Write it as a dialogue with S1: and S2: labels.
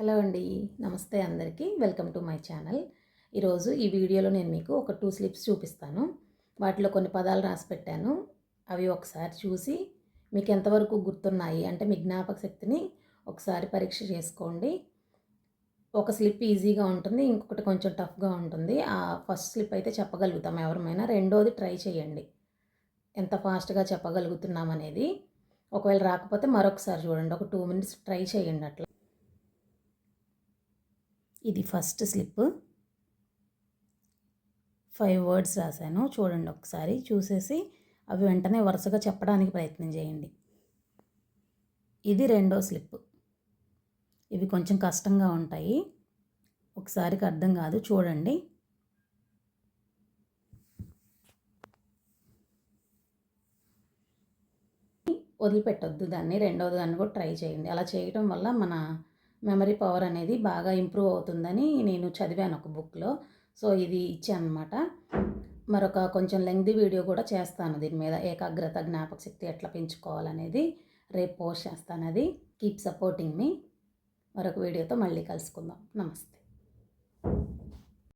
S1: Hello అండి. నమస్తే అందరికీ. Welcome to my channel. ఈరోజు ఈ వీడియోలో నేను మీకు ఒక టూ స్లిప్స్ చూపిస్తాను. వాటిలో కొన్ని పదాలు రాసి పెట్టాను. అవి ఒకసారి చూసి మీకు ఎంతవరకు గుర్తున్నాయి అంటే మీ జ్ఞాపక శక్తిని ఒకసారి పరీక్ష చేసుకోండి. ఒక స్లిప్ ఈజీగా ఉంటుంది. ఇంకొకటి కొంచెం టఫ్గా ఉంటుంది. ఆ ఫస్ట్ స్లిప్ అయితే చెప్పగలుగుతాం. ఎవరమైనా రెండోది ట్రై చేయండి. ఎంత ఫాస్ట్గా చెప్పగలుగుతున్నాం అనేది. ఒకవేళ రాకపోతే మరొకసారి చూడండి. ఒక టూ మినిట్స్ ట్రై చేయండి అట్లా. ఇది ఫస్ట్ స్లిప్. ఫైవ్ వర్డ్స్ రాశాను. చూడండి ఒకసారి. చూసేసి అవి వెంటనే వరుసగా చెప్పడానికి ప్రయత్నం చేయండి. ఇది రెండో స్లిప్. ఇవి కొంచెం కష్టంగా ఉంటాయి. ఒకసారికి అర్థం కాదు. చూడండి. వదిలిపెట్టొద్దు దాన్ని. రెండవది దాన్ని కూడా ట్రై చేయండి. అలా చేయడం వల్ల మన మెమరీ పవర్ అనేది బాగా ఇంప్రూవ్ అవుతుందని నేను చదివాను ఒక బుక్లో. సో ఇది ఇచ్చానమాట మరొక కొంచెం లెంగ్ది వీడియో కూడా చేస్తాను దీని మీద. ఏకాగ్రత జ్ఞాపక శక్తి ఎట్లా పెంచుకోవాలనేది రేపు పోస్ట్ చేస్తాను అది కీప్ సపోర్టింగ్ మీ. మరొక వీడియోతో మళ్ళీ కలుసుకుందాం. నమస్తే.